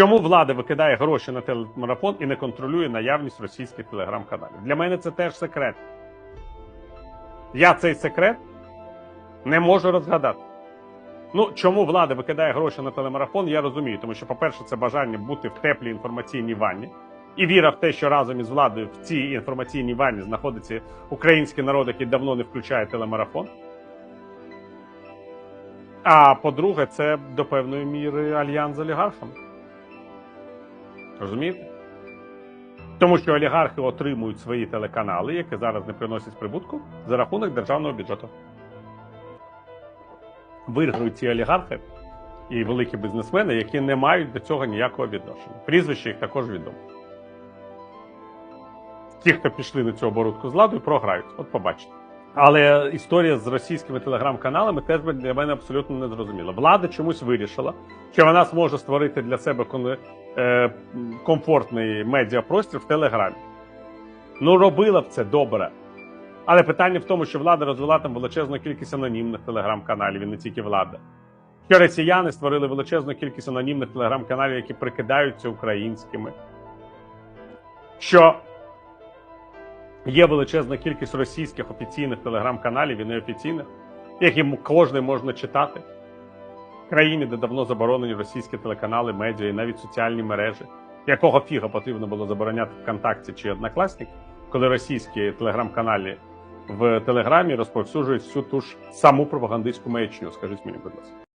Чому влада викидає гроші на телемарафон і не контролює наявність російських телеграм-каналів? Для мене це теж секрет. Я цей секрет не можу розгадати. Ну, чому влада викидає гроші на телемарафон, я розумію, тому що, по-перше, це бажання бути в теплій інформаційній ванні. І віра в те, що разом із владою в цій інформаційній ванні знаходиться український народ, який давно не включає телемарафон. А по-друге, це до певної міри альянс з олігархами. Розумієте? Тому що олігархи отримують свої телеканали, які зараз не приносять прибутку, за рахунок державного бюджету. Виграють ці олігархи і великі бізнесмени, які не мають до цього ніякого відношення. Прізвище їх також відомо. Ті, хто пішли на цю оборудку з ладою, програють. От побачите. Але історія з російськими телеграм-каналами теж для мене абсолютно не зрозуміла. Влада чомусь вирішила, що вона зможе створити для себе е, комфортний медіапростір в Телеграмі. Ну, робила б це добре. Але питання в тому, що влада розвела там величезну кількість анонімних телеграм-каналів, і не тільки влада. Що росіяни створили величезну кількість анонімних телеграм-каналів, які прикидаються українськими. Що є величезна кількість російських офіційних телеграм-каналів і неофіційних, які кожен можна читати. В країні, де давно заборонені російські телеканали, медіа і навіть соціальні мережі. Якого фіга потрібно було забороняти ВКонтакті чи Однокласник, коли російські телеграм-каналі в Телеграмі розповсюджують всю ту ж саму пропагандистську маячню, скажіть мені, будь ласка.